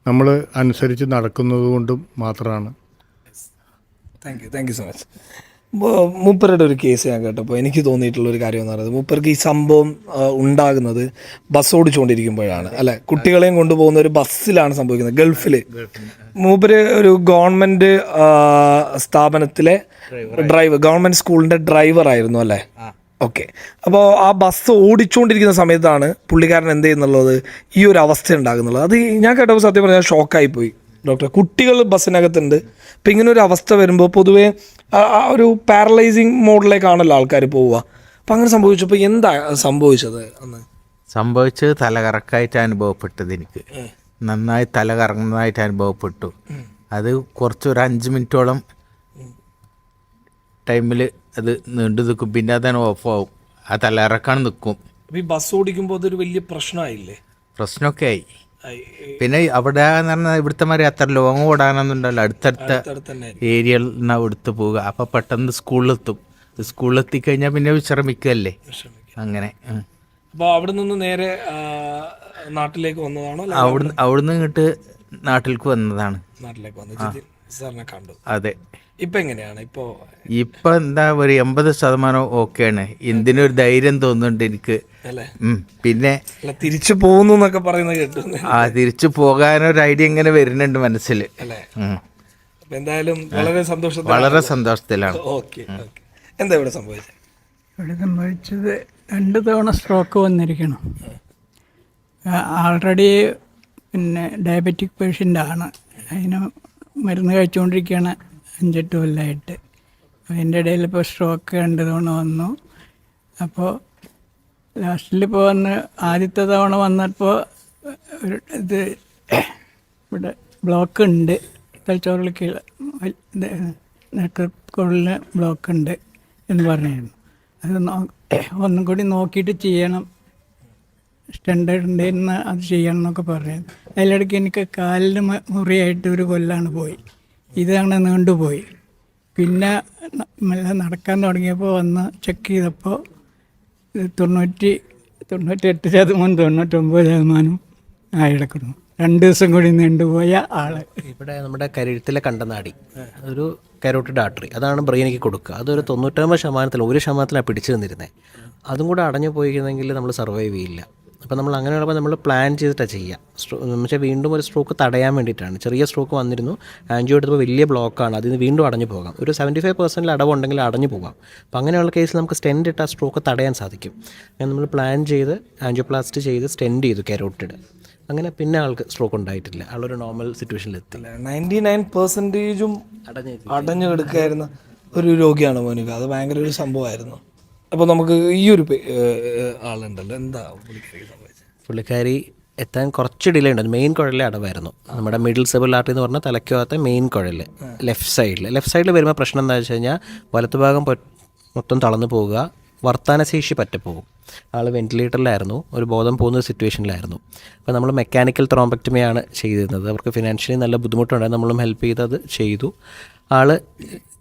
നമ്മൾ അനുസരിച്ച് നടക്കുന്നത് കൊണ്ടും മാത്രമാണ്. Thank you thank you so much മൂപ്പരുടെ ഒരു കേസ് ഞാൻ കേട്ടപ്പോൾ എനിക്ക് തോന്നിയിട്ടുള്ള ഒരു കാര്യം എന്ന് പറയുന്നത് മൂപ്പർക്ക് ഈ സംഭവം ഉണ്ടാകുന്നത് ബസ് ഓടിച്ചുകൊണ്ടിരിക്കുമ്പോഴാണ് അല്ലെ? കുട്ടികളെയും കൊണ്ടുപോകുന്ന ഒരു ബസ്സിലാണ് സംഭവിക്കുന്നത്. ഗൾഫിൽ മൂപ്പര് ഒരു ഗവൺമെന്റ് സ്ഥാപനത്തിലെ ഡ്രൈവർ ഗവൺമെന്റ് സ്കൂളിന്റെ ഡ്രൈവർ ആയിരുന്നു അല്ലേ? ഓക്കെ അപ്പോൾ ആ ബസ് ഓടിച്ചുകൊണ്ടിരിക്കുന്ന സമയത്താണ് പുള്ളിക്കാരൻ എന്ത് ചെയ്യുന്നുള്ളത്? ഈ ഒരു അവസ്ഥ ഉണ്ടാകുന്നുള്ളത്. അത് ഞാൻ കേട്ടപ്പോൾ സത്യം പറഞ്ഞാൽ ഷോക്കായി പോയി ഡോക്ടർ കുട്ടികൾ ബസ്സിനകത്തുണ്ട്. അപ്പം ഇങ്ങനെ ഒരു അവസ്ഥ വരുമ്പോൾ പൊതുവേ ഒരു പാരലൈസിങ് മോഡിലേക്കാണല്ലോ ആൾക്കാർ പോവുക. അപ്പം അങ്ങനെ സംഭവിച്ചപ്പോൾ എന്താ സംഭവിച്ചത് അന്ന്? സംഭവിച്ചത് തലകറക്കായിട്ട് അനുഭവപ്പെട്ടത് എനിക്ക്. നന്നായി തല കറങ്ങുന്നതായിട്ട് അനുഭവപ്പെട്ടു. അത് കുറച്ചൊരു അഞ്ച് മിനിറ്റോളം ടൈമിൽ അത് നീണ്ടു നിൽക്കും. പിന്നെ അതന്നെ ഓഫ് ആവും. ആ തലയിറക്കാൻ നിൽക്കും ഈ ബസ് ഓടിക്കുമ്പോൾ അതൊരു വലിയ പ്രശ്നമായില്ലേ? പ്രശ്നമൊക്കെ ആയി. പിന്നെ അവിടെ എന്ന് പറഞ്ഞാൽ ഇവിടുത്തെ മാതിരി അത്ര ലോങ് ഓടാനൊന്നുണ്ടല്ലോ അടുത്തടുത്ത ഏരിയയിൽ നിന്ന് എടുത്ത് പോവുക. അപ്പം പെട്ടെന്ന് സ്കൂളിലെത്തും സ്കൂളിലെത്തി കഴിഞ്ഞാൽ പിന്നെ വിശ്രമിക്കുകയല്ലേ അങ്ങനെ. അപ്പോൾ അവിടെ നിന്ന് നേരെ നാട്ടിലേക്ക് വന്നതാണോ? അവിടുന്ന് അവിടുന്ന് ഇങ്ങോട്ട് നാട്ടിലേക്ക് വന്നതാണ്. നാട്ടിലേക്ക് വന്ന് ജിതിൻ സാറിനെ കണ്ടു. അതെ. ഇപ്പൊ എങ്ങനെയാണ്? ഇപ്പോ ഇപ്പൊ എന്താ ഒരു എൺപത് ശതമാനം ഓക്കെയാണ്. എന്തിനൊരു ധൈര്യം തോന്നുന്നുണ്ട് എനിക്ക്. അല്ലേ? പിന്നെ തിരിച്ചു പോകുന്നു എന്നൊക്കെ പറയുന്നത് കേട്ടു. ആ തിരിച്ചു പോകാനൊരു ഐഡിയ ഇങ്ങനെ വരുന്നുണ്ട് മനസ്സിൽ. എന്തായാലും വളരെ സന്തോഷത്തിൽ വളരെ സന്തോഷത്തിലാണ്. Okay okay. എന്താ ഇവിടെ സംഭവിച്ചത് ഇവിടെ സംഭവിച്ചത് രണ്ട് തവണ സ്ട്രോക്ക് വന്നിരിക്കണം. ആൾറെഡി പിന്നെ ഡയബറ്റിക് പേഷ്യന്റ് ആണ്. അതിന് മരുന്ന് കഴിച്ചുകൊണ്ടിരിക്കുകയാണ് അഞ്ചെട്ട് കൊല്ലമായിട്ട് അതിന്റെ ഇടയിൽ ഇപ്പോൾ സ്ട്രോക്ക് രണ്ട് തവണ വന്നു. അപ്പോൾ ലാസ്റ്റിൽ ഇപ്പോൾ വന്ന് ആദ്യത്തെ തവണ വന്നപ്പോൾ ഒരു ഇത് ഇവിടെ ബ്ലോക്ക് ഉണ്ട്. തലച്ചോറിൽ കീഴ നെറ്റ്വർക്കുകളിൽ ബ്ലോക്ക് ഉണ്ട് എന്ന് പറഞ്ഞിരുന്നു. അത് ഒന്നും കൂടി നോക്കിയിട്ട് ചെയ്യണം. സ്റ്റണ്ട് ഉണ്ടായിരുന്ന അത് ചെയ്യണം എന്നൊക്കെ പറഞ്ഞു. അതിലിടയ്ക്ക് എനിക്ക് കാലിന് മുറിയായിട്ട് ഒരു കൊല്ലാണ് പോയി. ഇതങ്ങനെ നീണ്ടുപോയി. പിന്നെ മെല്ലെ നടക്കാൻ തുടങ്ങിയപ്പോൾ വന്ന് ചെക്ക് ചെയ്തപ്പോൾ തൊണ്ണൂറ്റി തൊണ്ണൂറ്റെട്ട് ശതമാനം തൊണ്ണൂറ്റൊമ്പത് ശതമാനം ആയി കിടക്കുന്നു രണ്ട് ദിവസം കൂടി നീണ്ടുപോയ ആൾ. ഇവിടെ നമ്മുടെ കരുത്തിലെ കണ്ടനാടി. ഒരു കരോട്ടിഡ് ആർട്ടറി അതാണ് ബ്രെയിനിക്ക് കൊടുക്കുക. അതൊരു തൊണ്ണൂറ്റൊമ്പത് ശതമാനത്തിൽ ഒരു ശതമാനത്തിലാണ് പിടിച്ചു നിന്നിരുന്നത് അതും കൂടെ അടഞ്ഞു പോയിരുന്നെങ്കിൽ നമ്മൾ സർവൈവ് ചെയ്യില്ല. അപ്പോൾ നമ്മൾ അങ്ങനെയുള്ളപ്പോൾ നമ്മൾ പ്ലാൻ ചെയ്തിട്ടാണ് ചെയ്യുക. സ്ട്രോ പക്ഷേ വീണ്ടും ഒരു സ്ട്രോക്ക് തടയാൻ വേണ്ടിയിട്ടാണ്. ചെറിയ സ്ട്രോക്ക് വന്നിരുന്നു. ആൻജിയോ എടുത്തപ്പോൾ വലിയ ബ്ലോക്കാണ് അതിൽ നിന്ന് വീണ്ടും അടഞ്ഞു പോകാം. ഒരു സെവന്റി ഫൈവ് പെർസെന്റിൽ അടവുണ്ടെങ്കിൽ അടഞ്ഞു പോകാം. അപ്പോൾ അങ്ങനെയുള്ള കേസിൽ നമുക്ക് സ്റ്റെൻഡ് ഇട്ട് ആ സ്ട്രോക്ക് തടയാൻ സാധിക്കും. അങ്ങനെ നമ്മൾ പ്ലാൻ ചെയ്ത് ആൻജിയോപ്ലാസ്റ്റ് ചെയ്ത് സ്റ്റെൻഡ് ചെയ്തു കരോട്ടിഡ് അങ്ങനെ പിന്നെ ആൾക്ക് സ്ട്രോക്ക് ഉണ്ടായിട്ടില്ല. ആളൊരു നോർമൽ സിറ്റുവേഷനിലെത്തി നയന്റി നയൻ പെർസെന്റേജും അടഞ്ഞു അടഞ്ഞു കിടക്കുകയായിരുന്ന ഒരു രോഗിയാണ് മോനിക. അത് ഭയങ്കര ഒരു സംഭവമായിരുന്നു. അപ്പോൾ നമുക്ക് ഈ ഒരു ആളുണ്ടല്ലോ. എന്താ പുള്ളിക്കാരിക്ക് സംഭവിച്ചത് പുള്ളിക്കാരി എത്താൻ കുറച്ച് ഡിലേ ഉണ്ട്. മെയിൻ കുഴലിലെ അടവായിരുന്നു. നമ്മുടെ മിഡിൽ സെബിൾ ആർട്ടി എന്ന് പറഞ്ഞാൽ തലയ്ക്കകത്തെ മെയിൻ കുഴൽ ലെഫ്റ്റ് സൈഡിൽ ലെഫ്റ്റ് സൈഡിൽ വരുമ്പോൾ പ്രശ്നം എന്താ വെച്ച് കഴിഞ്ഞാൽ വലത്ത് ഭാഗം മൊത്തം തളർന്നു പോവുക വർത്താനശേഷി പറ്റപ്പോകും. ആൾ വെന്റിലേറ്ററിലായിരുന്നു ഒരു ബോധം പോകുന്ന സിറ്റുവേഷനിലായിരുന്നു അപ്പോൾ നമ്മൾ മെക്കാനിക്കൽ ത്രോംബക്ടമിയാണ് ചെയ്തിരുന്നത്. അവർക്ക് ഫിനാൻഷ്യലി നല്ല ബുദ്ധിമുട്ടുണ്ടായിരുന്നു നമ്മളും ഹെൽപ്പ് ചെയ്ത് അത് ചെയ്തു. ആൾ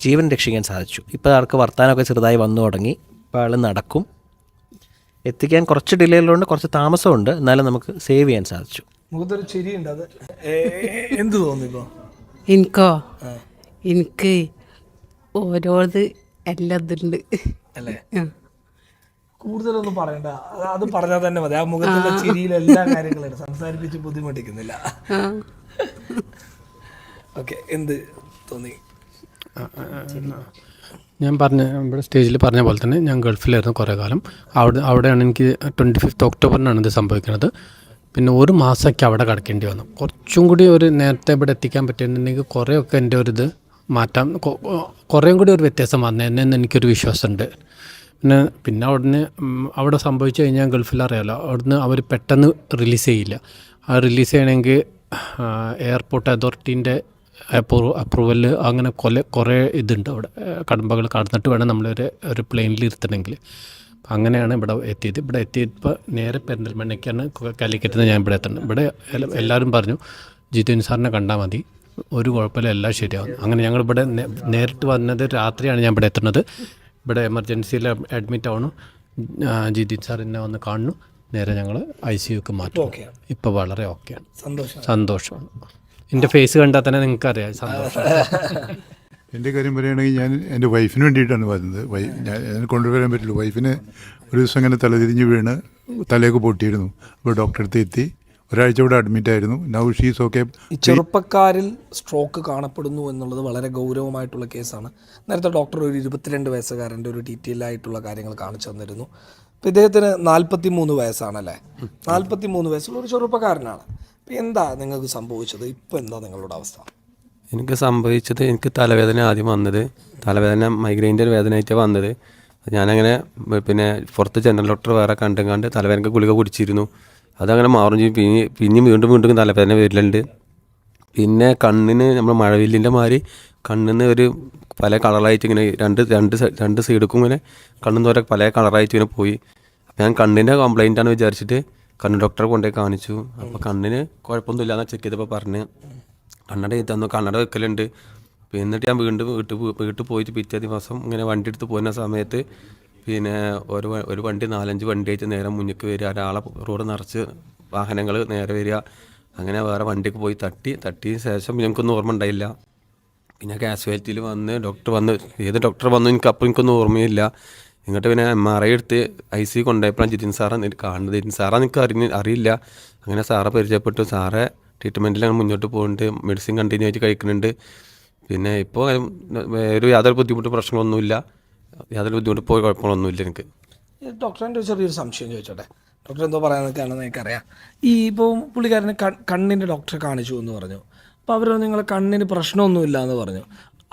ജീവൻ രക്ഷിക്കാൻ സാധിച്ചു. ഇപ്പോൾ ആൾക്ക് വർത്താനമൊക്കെ ചെറുതായി വന്നു തുടങ്ങി. ഇപ്പോൾ ആൾ നടക്കും. എത്തിക്കാൻ കുറച്ച് ഡിലേ ഉള്ളതുകൊണ്ട് കുറച്ച് താമസമുണ്ട്. എന്നാലും നമുക്ക് സേവ് ചെയ്യാൻ സാധിച്ചു. മുഖത്തൊരു ചിരിയുണ്ട് അത്. എന്ത് തോന്നുന്നു ഇപ്പോൾ എനിക്കോ? എനിക്ക് ഓരോത് എല്ലാം ഇതുണ്ട് അല്ലേ കൂടുതലൊന്നും പറയണ്ട. അത് പറഞ്ഞാൽ തന്നെ മതി. ആ മുഖത്തിന്റെ ചിരിയിൽ എല്ലാ കാര്യങ്ങളും സംസാരിപ്പിച്ച് ബുദ്ധിമുട്ടിക്കുന്നില്ല. ഓക്കെ എന്ത് തോന്നി? ഞാൻ പറഞ്ഞ ഇവിടെ സ്റ്റേജിൽ പറഞ്ഞ പോലെ തന്നെ ഞാൻ ഗൾഫിലായിരുന്നു കുറേ കാലം. അവിടെ അവിടെയാണ് എനിക്ക് ട്വന്റി ഫിഫ്ത്ത് ഒക്ടോബറിനാണ് ഇത് സംഭവിക്കുന്നത്. പിന്നെ ഒരു മാസമൊക്കെ അവിടെ കിടക്കേണ്ടി വന്നു. കുറച്ചും കൂടി ഒരു നേരത്തെ ഇവിടെ എത്തിക്കാൻ പറ്റിയിട്ടുണ്ടെങ്കിൽ കുറേയൊക്കെ എന്റെ ഒരു ഇത് മാറ്റാം. കുറേയും കൂടി ഒരു വ്യത്യാസം വന്നതെന്ന് എനിക്കൊരു വിശ്വാസമുണ്ട്. പിന്നെ പിന്നെ അവിടുന്ന് അവിടെ സംഭവിച്ചു കഴിഞ്ഞാൽ ഗൾഫിൽ അറിയാമല്ലോ അവിടുന്ന് അവർ പെട്ടെന്ന് റിലീസ് ചെയ്യില്ല. ആ റിലീസ് ചെയ്യണമെങ്കിൽ എയർപോർട്ട് അതോറിറ്റീന്റെ അപ്രൂ അപ്രൂവൽ അങ്ങനെ കൊല കുറേ ഇതുണ്ട് അവിടെ. കടമ്പകൾ കടന്നിട്ട് വേണം നമ്മളൊരു ഒരു പ്ലെയിനിൽ ഇരുത്തണമെങ്കിൽ. അങ്ങനെയാണ് ഇവിടെ എത്തിയത്. ഇവിടെ എത്തിയപ്പോൾ നേരെ പെരിന്തൽമണ്ണയ്ക്കാണ് കാലിക്കറ്റിൽ ഞാൻ ഇവിടെ എത്തുന്നത് ഇവിടെ എല്ലാവരും പറഞ്ഞു ജിതിൻ സാറിനെ കണ്ടാൽ മതി. ഒരു കുഴപ്പമില്ല എല്ലാം ശരിയാവും. അങ്ങനെ ഞങ്ങൾ ഇവിടെ നേരിട്ട് വന്നത് രാത്രിയാണ് ഞാൻ ഇവിടെ എത്തുന്നത്. ഇവിടെ എമർജൻസിയിൽ അഡ്മിറ്റ് ആവണം. ജിതിൻ സാർ എന്നെ വന്ന് കാണുന്നു. നേരെ ഞങ്ങൾ ഐ സി യുക്ക് മാറ്റും. ഇപ്പോൾ വളരെ ഓക്കെയാണ്. സന്തോഷം. സന്തോഷമാണ് എന്റെ ഫേസ് കണ്ടാൽ തന്നെ നിങ്ങൾക്ക് അറിയാം സന്തോഷം. എന്റെ കാര്യം പറയുകയാണെങ്കിൽ ഞാൻ എന്റെ വൈഫിന് വേണ്ടിയിട്ടാണ് വരുന്നത്. വൈ ഞാൻ കൊണ്ടുവരാൻ പറ്റില്ല. വൈഫിന് ഒരു ദിവസം ഇങ്ങനെ തലതിരിഞ്ഞ് വീണ് തലയൊക്കെ പൊട്ടിയിരുന്നു. അപ്പോൾ ഡോക്ടറെ അടുത്ത് എത്തി. ഒരാഴ്ച ഇവിടെ അഡ്മിറ്റ് ആയിരുന്നു. നൗ ഷീസ് ഓക്കെ ചെറുപ്പക്കാരിൽ സ്ട്രോക്ക് കാണപ്പെടുന്നു എന്നുള്ളത് വളരെ ഗൗരവമായിട്ടുള്ള കേസാണ്. നേരത്തെ ഡോക്ടർ ഒരു ഇരുപത്തിരണ്ട് വയസ്സുകാരന്റെ ഒരു ഡീറ്റെയിൽ ആയിട്ടുള്ള കാര്യങ്ങൾ കാണിച്ചു തന്നിരുന്നു. ഇപ്പം ഇദ്ദേഹത്തിന് നാൽപ്പത്തി മൂന്ന് വയസ്സാണല്ലേ? നാൽപ്പത്തി മൂന്ന് വയസ്സുള്ള ഒരു ചെറുപ്പക്കാരനാണ്. എന്താ നിങ്ങൾക്ക് സംഭവിച്ചത്? ഇപ്പോൾ എന്താ നിങ്ങളുടെ അവസ്ഥ? എനിക്ക് സംഭവിച്ചത് എനിക്ക് തലവേദന ആദ്യം വന്നത്. തലവേദന മൈഗ്രെയിന്റെ വേദനയായിട്ട് വന്നത്. ഞാനങ്ങനെ പിന്നെ പുറത്ത് ജനറൽ ഡോക്ടർ വേറെ കണ്ടും കണ്ട് തലവേദനക്ക് ഗുളിക കുടിച്ചിരുന്നു. അതങ്ങനെ മാറും ചെയ്യും. പിന്നെ പിന്നെ വീണ്ടും വീണ്ടും തലവേദന വരലുണ്ട്. പിന്നെ കണ്ണിന് നമ്മൾ മഴവില്ലിന്റെ മാതിരി കണ്ണിന് ഒരു പല കളറായിട്ട് ഇങ്ങനെ രണ്ട് രണ്ട് രണ്ട് സൈഡുക്കും ഇങ്ങനെ കണ്ണിന്ന് പല കളറായിട്ട് ഇങ്ങനെ പോയി. ഞാൻ കണ്ണിന്റെ കംപ്ലൈന്റ് ആണ് വിചാരിച്ചിട്ട് കണ്ണ് ഡോക്ടറെ കൊണ്ടുപോയി കാണിച്ചു. അപ്പോൾ കണ്ണിന് കുഴപ്പമൊന്നുമില്ല എന്ന് ചെക്ക് ചെയ്തപ്പോൾ പറഞ്ഞ്. കണ്ണട തന്നു കണ്ണട വെക്കലുണ്ട്. എന്നിട്ട് ഞാൻ വീണ്ടും വീട്ടിൽ വീട്ടിൽ പോയിട്ട് പിറ്റേ ദിവസം ഇങ്ങനെ വണ്ടി എടുത്ത് പോകുന്ന സമയത്ത് പിന്നെ ഒരു ഒരു വണ്ടി നാലഞ്ച് വണ്ടി ആയിട്ട് നേരെ മുന്നിക്ക് വരിക. ഒരാളെ റോഡ് നിറച്ച് വാഹനങ്ങൾ നേരെ വരിക. അങ്ങനെ വേറെ വണ്ടിക്ക് പോയി തട്ടി. തട്ടിയ ശേഷം ഞങ്ങൾക്കൊന്നും ഓർമ്മ ഉണ്ടായില്ല. പിന്നെ കാസ്വാലിറ്റിയിൽ വന്ന് ഡോക്ടർ വന്ന് ഏത് ഡോക്ടർ വന്നു എനിക്ക് അപ്പം എനിക്കൊന്നും ഓർമ്മയില്ല. എന്നിട്ട് പിന്നെ എം ആർ ഐ എടുത്ത് ഐ സി കൊണ്ടുപോയപ്പോഴാണ് ജിതിൻ സാറ കാണുന്നത്. ജിതിൻ സാറാ എനിക്ക് അറിഞ്ഞ അറിയില്ല. അങ്ങനെ സാറെ പരിചയപ്പെട്ടു. സാറെ ട്രീറ്റ്മെന്റിലാണ് മുന്നോട്ട് പോകുന്നുണ്ട് മെഡിസിൻ കണ്ടിന്യൂ ആയിട്ട് കഴിക്കുന്നുണ്ട്. പിന്നെ ഇപ്പോൾ ഒരു യാതൊരു ബുദ്ധിമുട്ടും പ്രശ്നങ്ങളൊന്നുമില്ല. യാതൊരു ബുദ്ധിമുട്ട് പോയി കുഴപ്പങ്ങളൊന്നുമില്ല എനിക്ക് ഡോക്ടറിന്റെ ചെറിയൊരു സംശയം ചോദിച്ചോട്ടെ? ഡോക്ടർ എന്തോ പറയാനൊക്കെയാണെന്ന് എനിക്കറിയാം. ഈ ഇപ്പോൾ പുള്ളിക്കാരന് കണ്ണിന്റെ ഡോക്ടറെ കാണിച്ചു എന്ന് പറഞ്ഞു. അപ്പോൾ അവർ നിങ്ങളെ കണ്ണിന് പ്രശ്നമൊന്നുമില്ല എന്ന് പറഞ്ഞു.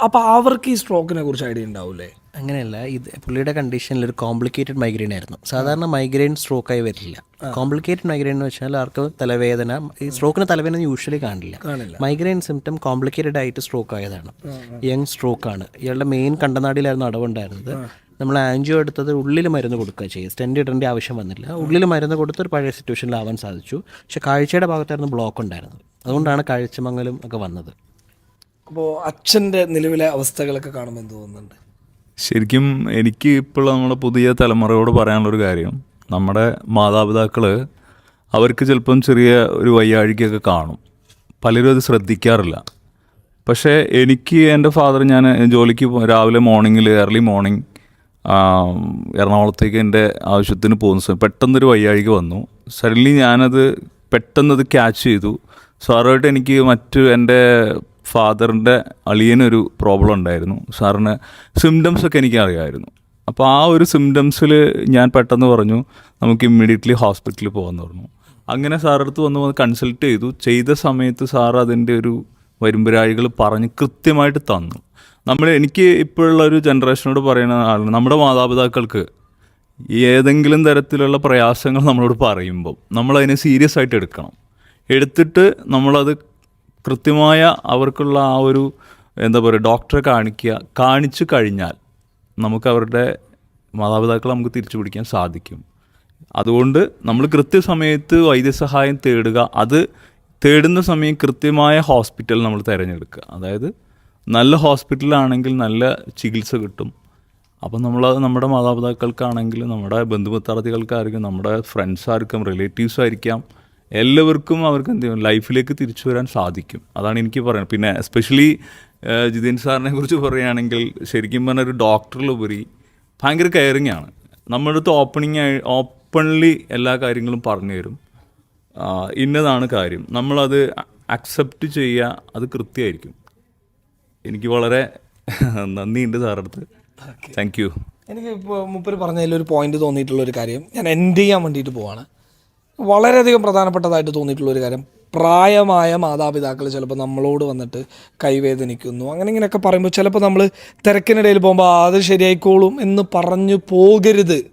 അപ്പോൾ അവർക്ക് ഈ സ്ട്രോക്കിനെ കുറിച്ച് ഐഡിയ ഉണ്ടാവില്ലേ അങ്ങനെയല്ല ഇത് പുള്ളിയുടെ കണ്ടീഷനിൽ ഒരു കോംപ്ലിക്കേറ്റഡ് മൈഗ്രെയിൻ ആയിരുന്നു. സാധാരണ മൈഗ്രെയിൻ സ്ട്രോക്കായി വരില്ല. കോംപ്ലിക്കേറ്റഡ് മൈഗ്രെയിൻ എന്ന് വെച്ചാൽ ആർക്ക് തലവേദന ഈ സ്ട്രോക്കിന് തലവേദന യൂഷ്വലി കാണില്ല. മൈഗ്രെയിൻ സിംറ്റം കോംപ്ലിക്കേറ്റഡ് ആയിട്ട് സ്ട്രോക്ക് ആയതാണ്. യങ് സ്ട്രോക്ക് ആണ്. ഇയാളുടെ മെയിൻ കണ്ടനാടിയിലായിരുന്നു അടവുണ്ടായിരുന്നത്. നമ്മൾ ആൻജിയോ എടുത്തത് ഉള്ളിൽ മരുന്ന് കൊടുക്കുക ചെയ്യും. സ്റ്റെൻഡ് ഇടേണ്ട ആവശ്യം വന്നില്ല. ഉള്ളിൽ മരുന്ന് കൊടുത്ത് ഒരു പഴയ സിറ്റുവേഷനിലാവാൻ സാധിച്ചു. പക്ഷേ കാഴ്ചയുടെ ഭാഗത്തായിരുന്നു ബ്ലോക്ക് ഉണ്ടായിരുന്നത്. അതുകൊണ്ടാണ് കാഴ്ചമംഗലും ഒക്കെ വന്നത്. അപ്പോൾ അച്ഛന്റെ നിലവിലെ അവസ്ഥകളൊക്കെ കാണുമ്പോൾ എന്ത് തോന്നുന്നുണ്ട്? ശരിക്കും എനിക്ക് ഇപ്പോൾ നമ്മുടെ പുതിയ തലമുറയോട് പറയാനുള്ളൊരു കാര്യം നമ്മുടെ മാതാപിതാക്കൾ അവർക്ക് ചിലപ്പം ചെറിയ ഒരു വയ്യാഴികയൊക്കെ കാണും. പലരും അത് ശ്രദ്ധിക്കാറില്ല. പക്ഷേ എനിക്ക് എന്റെ ഫാദർ ഞാൻ ജോലിക്ക് രാവിലെ മോർണിംഗിൽ ഏർലി മോർണിംഗ് എറണാകുളത്തേക്ക് എന്റെ ആവശ്യത്തിന് പോകുന്ന സമയം പെട്ടെന്നൊരു വയ്യാഴിക വന്നു. സഡൻലി ഞാനത് പെട്ടെന്നത് ക്യാച്ച് ചെയ്തു. സാറുമായിട്ട് എനിക്ക് മറ്റു എന്റെ ഫാദറിന്റെ അളിയനൊരു പ്രോബ്ലം ഉണ്ടായിരുന്നു. സാറിന് സിംറ്റംസ് ഒക്കെ എനിക്ക് അറിയാമായിരുന്നു അപ്പോൾ ആ ഒരു സിംറ്റംസിൽ ഞാൻ പെട്ടെന്ന് പറഞ്ഞു നമുക്ക് ഇമ്മീഡിയറ്റ്ലി ഹോസ്പിറ്റലിൽ പോകാമെന്ന് പറഞ്ഞു. അങ്ങനെ സാറടുത്ത് വന്ന് വന്ന് കൺസൾട്ട് ചെയ്തു. ചെയ്ത സമയത്ത് സാർ അതിന്റെ ഒരു വരുമ്പരാഴികൾ പറഞ്ഞ് കൃത്യമായിട്ട് തന്നു. നമ്മൾ എനിക്ക് ഇപ്പോഴുള്ള ഒരു ജനറേഷനോട് പറയുന്ന ആളാണ്. നമ്മുടെ മാതാപിതാക്കൾക്ക് ഏതെങ്കിലും തരത്തിലുള്ള പ്രയാസങ്ങൾ നമ്മളോട് പറയുമ്പം നമ്മളതിനെ സീരിയസ് ആയിട്ട് എടുക്കണം. എടുത്തിട്ട് നമ്മളത് കൃത്യമായ അവർക്കുള്ള ആ ഒരു എന്താ പറയുക ഡോക്ടറെ കാണിക്കുക കാണിച്ചു കഴിഞ്ഞാൽ നമുക്ക് അവരുടെ മാതാപിതാക്കളെ നമുക്ക് തിരിച്ചു പിടിക്കാൻ സാധിക്കും. അതുകൊണ്ട് നമ്മൾ കൃത്യസമയത്ത് വൈദ്യസഹായം തേടുക അത് തേടുന്ന സമയം കൃത്യമായ ഹോസ്പിറ്റൽ നമ്മൾ തിരഞ്ഞെടുക്കുക. അതായത് നല്ല ഹോസ്പിറ്റലാണെങ്കിൽ നല്ല ചികിത്സ കിട്ടും. അപ്പം നമ്മൾ നമ്മുടെ മാതാപിതാക്കൾക്കാണെങ്കിലും നമ്മുടെ ബന്ധുമിത്രാർത്ഥികൾക്കായിരിക്കും നമ്മുടെ ഫ്രണ്ട്സ് ആയിരിക്കും റിലേറ്റീവ്സ് ആയിരിക്കാം എല്ലാവർക്കും അവർക്ക് എന്ത് ചെയ്യും? ലൈഫിലേക്ക് തിരിച്ചു വരാൻ സാധിക്കും. അതാണ് എനിക്ക് പറയുന്നത് പിന്നെ എസ്പെഷ്യലി ജിതിൻ സാറിനെ കുറിച്ച് പറയുകയാണെങ്കിൽ ശരിക്കും പറഞ്ഞ ഒരു ഡോക്ടറിലുപരി ഭയങ്കര കെയറിങ് ആണ്. നമ്മുടെ അടുത്ത് ഓപ്പണിങ് ആയി ഓപ്പൺലി എല്ലാ കാര്യങ്ങളും പറഞ്ഞു തരും. ഇന്നതാണ് കാര്യം. നമ്മളത് അക്സെപ്റ്റ് ചെയ്യുക അത് കൃത്യമായിരിക്കും. എനിക്ക് വളരെ നന്ദിയുണ്ട് സാറടുത്ത്. താങ്ക് യു എനിക്ക് ഇപ്പോൾ മുപ്പര് പറഞ്ഞതിൽ ഒരു പോയിന്റ് തോന്നിയിട്ടുള്ള ഒരു കാര്യം. ഞാൻ എൻഡ് ചെയ്യാൻ വേണ്ടിയിട്ട് പോവാണ്. വളരെയധികം പ്രധാനപ്പെട്ടതായിട്ട് തോന്നിയിട്ടുള്ള ഒരു കാര്യം. പ്രായമായ മാതാപിതാക്കൾ ചിലപ്പോൾ നമ്മളോട് വന്നിട്ട് കൈവേദനിക്കുന്നു. അങ്ങനെ ഇങ്ങനെയൊക്കെ പറയുമ്പോൾ ചിലപ്പോൾ നമ്മൾ തിരക്കിനിടയിൽ പോകുമ്പോൾ "ആ, അത് ശരിയായിക്കോളും എന്ന് പറഞ്ഞു പോകരുത്.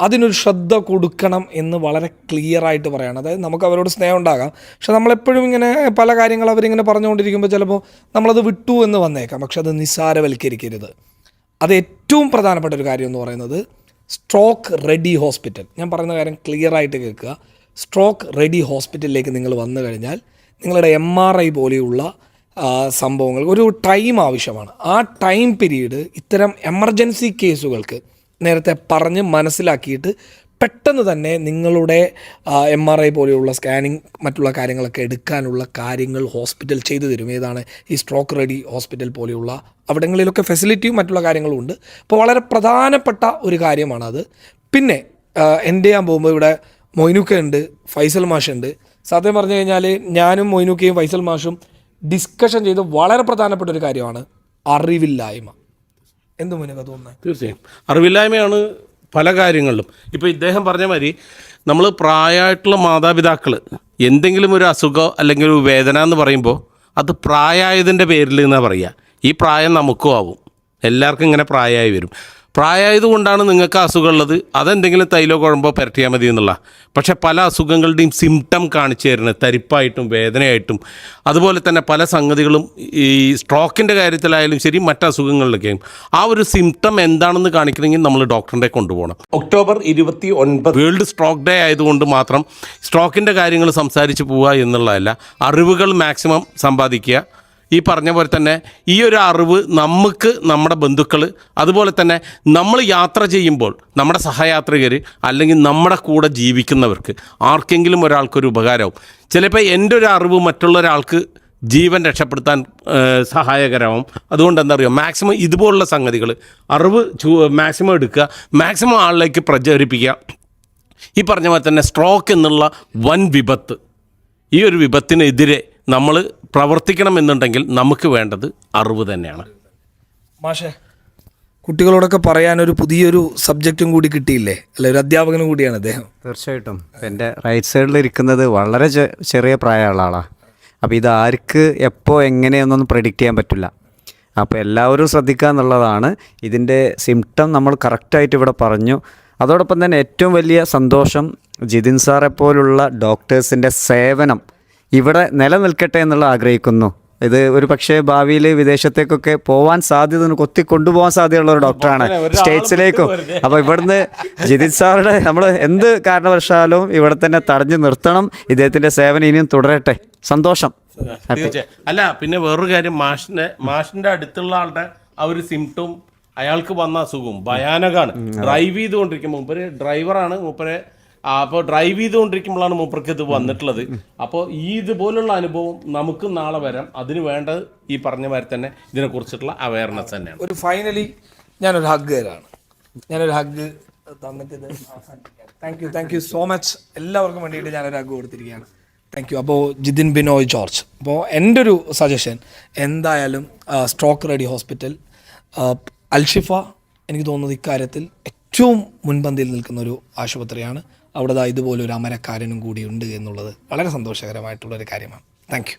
അതിനൊരു ശ്രദ്ധ കൊടുക്കണം എന്ന് വളരെ ക്ലിയർ ആയിട്ട് പറയണം. അതായത് നമുക്ക് അവരോട് സ്നേഹം ഉണ്ടാകാം. പക്ഷെ നമ്മളെപ്പോഴും ഇങ്ങനെ പല കാര്യങ്ങൾ അവരിങ്ങനെ പറഞ്ഞുകൊണ്ടിരിക്കുമ്പോൾ ചിലപ്പോൾ നമ്മളത് വിട്ടു എന്ന് വന്നേക്കാം. പക്ഷെ അത് നിസ്സാരവൽക്കരിക്കരുത്. അത് ഏറ്റവും പ്രധാനപ്പെട്ട ഒരു കാര്യം എന്ന് പറയുന്നത് സ്ട്രോക്ക് റെഡി ഹോസ്പിറ്റൽ ഞാൻ പറയുന്ന കാര്യം ക്ലിയർ ആയിട്ട് കേൾക്കുക. സ്ട്രോക്ക് റെഡി ഹോസ്പിറ്റലിലേക്ക് നിങ്ങൾ വന്നു കഴിഞ്ഞാൽ നിങ്ങളുടെ എം ആർ ഐ പോലെയുള്ള സംഭവങ്ങൾ ഒരു ടൈം ആവശ്യമാണ്. ആ ടൈം പീരീഡ് ഇത്തരം എമർജൻസി കേസുകൾക്ക് നേരത്തെ പറഞ്ഞ് മനസ്സിലാക്കിയിട്ട് പെട്ടെന്ന് തന്നെ നിങ്ങളുടെ എം ആർ ഐ പോലെയുള്ള സ്കാനിങ് മറ്റുള്ള കാര്യങ്ങളൊക്കെ എടുക്കാനുള്ള കാര്യങ്ങൾ ഹോസ്പിറ്റൽ ചെയ്തു തരും. ഏതാണ്? ഈ സ്ട്രോക്ക് റെഡി ഹോസ്പിറ്റൽ പോലെയുള്ള അവിടങ്ങളിലൊക്കെ ഫെസിലിറ്റിയും മറ്റുള്ള കാര്യങ്ങളും ഉണ്ട്. അപ്പോൾ വളരെ പ്രധാനപ്പെട്ട ഒരു കാര്യമാണത്. പിന്നെ എന്റെ ഞാൻ പോകുമ്പോൾ ഇവിടെ മൊയ്നുക്ക ഉണ്ട് ഫൈസൽ മാഷുണ്ട് സത്യം പറഞ്ഞു കഴിഞ്ഞാൽ ഞാനും മൊയ്നുക്കയും ഫൈസൽ മാഷും ഡിസ്കഷൻ ചെയ്ത് വളരെ പ്രധാനപ്പെട്ട ഒരു കാര്യമാണ് അറിവില്ലായ്മ. എന്ത് മുനക തോന്നുന്നത് തീർച്ചയായും. അറിവില്ലായ്മയാണ് പല കാര്യങ്ങളിലും. ഇപ്പോൾ ഇദ്ദേഹം പറഞ്ഞ മാതിരി നമ്മൾ പ്രായമായിട്ടുള്ള മാതാപിതാക്കൾ എന്തെങ്കിലും ഒരു അസുഖം അല്ലെങ്കിൽ ഒരു വേദന എന്ന് പറയുമ്പോൾ അത് പ്രായമായതിന്റെ പേരിൽ എന്നാണ് പറയുക ഈ പ്രായം നമുക്കും ആവും. എല്ലാവർക്കും ഇങ്ങനെ പ്രായമായി വരും. പ്രായമായതുകൊണ്ടാണ് നിങ്ങൾക്ക് അസുഖം ഉള്ളത് അതെന്തെങ്കിലും തൈലോ കുഴമ്പോ പുരട്ടിയാൽ മതി എന്നുള്ള. പക്ഷെ പല അസുഖങ്ങളുടെയും സിംറ്റം കാണിച്ചു തരുന്നത് തരിപ്പായിട്ടും വേദനയായിട്ടും. അതുപോലെ തന്നെ പല സംഗതികളും ഈ സ്ട്രോക്കിന്റെ കാര്യത്തിലായാലും ശരി മറ്റ് അസുഖങ്ങളിലൊക്കെയും ആ ഒരു സിംറ്റം എന്താണെന്ന് കാണിക്കണമെങ്കിൽ നമ്മൾ ഡോക്ടറിന്റെ കൊണ്ടുപോകണം. ഒക്ടോബർ ഇരുപത്തി ഒൻപത് വേൾഡ് സ്ട്രോക്ക് ഡേ ആയതുകൊണ്ട് മാത്രം സ്ട്രോക്കിന്റെ കാര്യങ്ങൾ സംസാരിച്ച് പോവുക എന്നുള്ളതല്ല അറിവുകൾ മാക്സിമം സമ്പാദിക്കുക. ഈ പറഞ്ഞ പോലെ തന്നെ ഈ ഒരു അറിവ് നമുക്ക് നമ്മുടെ ബന്ധുക്കൾ അതുപോലെ തന്നെ നമ്മൾ യാത്ര ചെയ്യുമ്പോൾ നമ്മുടെ സഹയാത്രികർ അല്ലെങ്കിൽ നമ്മുടെ കൂടെ ജീവിക്കുന്നവർക്ക് ആർക്കെങ്കിലും ഒരാൾക്കൊരു ഉപകാരമാവും. ചിലപ്പോൾ എന്റെ ഒരു അറിവ് മറ്റുള്ള ഒരാൾക്ക് ജീവൻ രക്ഷപ്പെടുത്താൻ സഹായകരമാവും. അതുകൊണ്ട് എന്താ പറയുക മാക്സിമം ഇതുപോലുള്ള സംഗതികൾ അറിവ് മാക്സിമം എടുക്കുക മാക്സിമം ആളിലേക്ക് പ്രചരിപ്പിക്കുക. ഈ പറഞ്ഞ പോലെ തന്നെ സ്ട്രോക്ക് എന്നുള്ള വൻ വിപത്ത്. ഈ ഒരു വിപത്തിനെതിരെ നമ്മൾ പ്രവർത്തിക്കണമെന്നുണ്ടെങ്കിൽ നമുക്ക് വേണ്ടത് അറിവ് തന്നെയാണ്. മാഷേ. കുട്ടികളോടൊക്കെ പറയാനൊരു പുതിയൊരു സബ്ജക്റ്റും കൂടി കിട്ടിയില്ലേ? അല്ല ഒരു അധ്യാപകനും കൂടിയാണ് അദ്ദേഹം. തീർച്ചയായിട്ടും. എന്റെ റൈറ്റ് സൈഡിൽ ഇരിക്കുന്നത് വളരെ ചെറിയ പ്രായമുള്ള. ആളാണ് അപ്പോൾ ഇത് ആർക്ക് എപ്പോൾ എങ്ങനെയെന്നൊന്നും പ്രഡിക്റ്റ് ചെയ്യാൻ പറ്റില്ല. അപ്പോൾ എല്ലാവരും ശ്രദ്ധിക്കുക എന്നുള്ളതാണ് ഇതിന്റെ സിംറ്റം നമ്മൾ കറക്റ്റായിട്ട് ഇവിടെ പറഞ്ഞു. അതോടൊപ്പം തന്നെ ഏറ്റവും വലിയ സന്തോഷം ജിതിൻ സാറെ പോലുള്ള ഡോക്ടേഴ്സിന്റെ സേവനം ഇവിടെ നിലനിൽക്കട്ടെ എന്നുള്ള ആഗ്രഹിക്കുന്നു. ഇത് ഒരു പക്ഷേ ഭാവിയിൽ വിദേശത്തേക്കൊക്കെ പോവാൻ സാധ്യത കൊത്തി കൊണ്ടുപോകാൻ സാധ്യതയുള്ള ഒരു ഡോക്ടറാണ് സ്റ്റേറ്റ്സിലേക്കും. അപ്പോൾ ഇവിടുന്ന് ജിതിൻ സാറുടെ നമ്മൾ എന്ത് കാരണവശാലും ഇവിടെ തന്നെ തടഞ്ഞു നിർത്തണം. ഇദ്ദേഹത്തിന്റെ സേവനം ഇനിയും തുടരട്ടെ. സന്തോഷം. അല്ല പിന്നെ വേറൊരു കാര്യം മാഷിന്റെ മാഷിന്റെ അടുത്തുള്ള ആളുടെ ആ ഒരു സിംറ്റവും അയാൾക്ക് വന്ന അസുഖവും ഭയാനകമാണ്. ഡ്രൈവ് ചെയ്തുകൊണ്ടിരിക്കുമ്പോൾ മൂപ്പര് ഡ്രൈവറാണ് മൂപ്പരെ അപ്പോൾ ഡ്രൈവ് ചെയ്തുകൊണ്ടിരിക്കുമ്പോഴാണ് മൂപ്പർക്ക് ഇത് വന്നിട്ടുള്ളത്. അപ്പോൾ ഈ ഇതുപോലുള്ള അനുഭവം നമുക്ക് നാളെ വരാം. അതിന് വേണ്ടത് ഈ പറഞ്ഞ മാതിരി തന്നെ ഇതിനെക്കുറിച്ചിട്ടുള്ള അവയർനെസ് തന്നെയാണ്. ഒരു ഫൈനലി ഞാനൊരു ഹഗ് തരാണ്. ഞാനൊരു ഹഗ് തന്നിട്ട് ഇത് thank you thank you so much എല്ലാവർക്കും വേണ്ടിയിട്ട് ഞാനൊരു ഹഗ് കൊടുത്തിരിക്കുകയാണ്. താങ്ക് യു അപ്പോൾ ജിതിൻ ബിനോയ് ജോർജ്. അപ്പോൾ എന്റെ ഒരു സജഷൻ എന്തായാലും സ്ട്രോക്ക് റെഡി ഹോസ്പിറ്റൽ അൽഷിഫ എനിക്ക് തോന്നുന്നത് ഇക്കാര്യത്തിൽ ഏറ്റവും മുൻപന്തിയിൽ നിൽക്കുന്ന ഒരു ആശുപത്രിയാണ്. അവിടെ ഇതുപോലെ ഒരു അമരക്കാരനും കൂടി ഉണ്ട് എന്നുള്ളത് വളരെ സന്തോഷകരമായിട്ടുള്ള ഒരു കാര്യമാണ്. Thank you